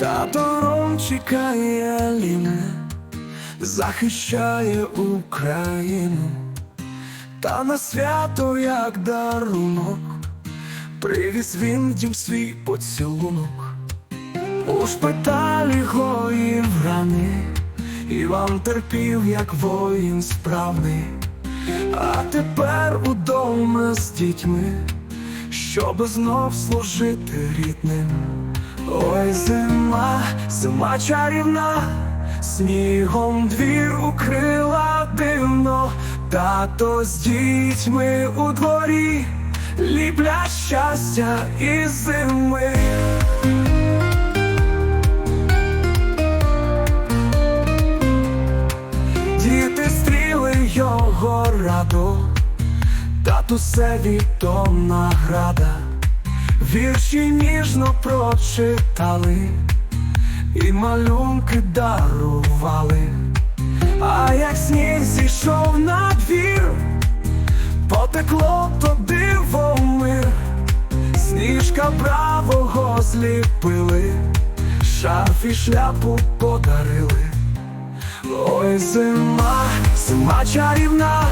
Тато Ромчика і захищає Україну, та на свято, як дарунок, привіз він дім свій поцілунок. У шпиталі гоїв рани, Іван терпів, як воїн справний, а тепер удома з дітьми, щоб знов служити рідним. Ой, зима, зима чарівна, снігом двір укрила дивно, тато з дітьми у дворі ліплять щастя і зими. Діти стріли його раду, татусеві то награда, вірші ніжно прочитали, і малюнки дарували, а як сніг зійшов на двір, потекло то диво мир, сніжка бравого зліпили, шарф і шляпу подарили. Ой, зима, зима чарівна,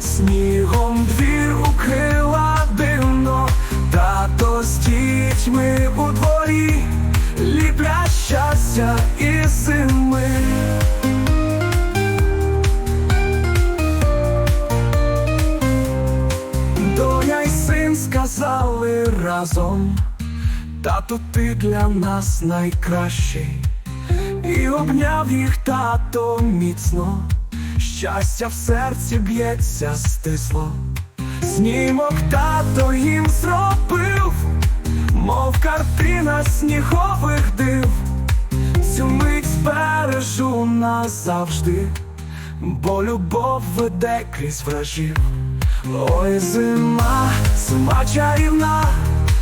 снігом двір дітьми у дворі ліплять щастя і зими. Доня й син сказали разом, тату, ти для нас найкращий. І обняв їх тато міцно, щастя в серці б'ється стисло. Снімок тато їм зробив, мов картина снігових див. Цю мить збережу назавжди, бо любов веде крізь вражів. Ой, зима, зима чарівна,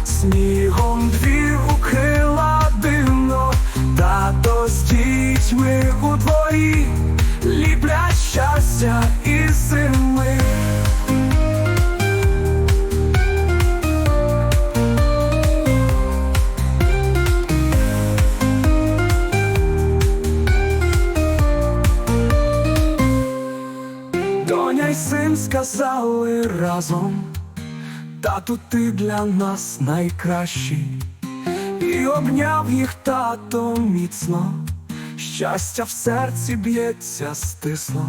снігом двір укрила дивно, тато з дітьми у дворі ліплять щастя син сказали разом, тату, ти для нас найкращий, і обняв їх тато міцно, щастя в серці б'ється стисло.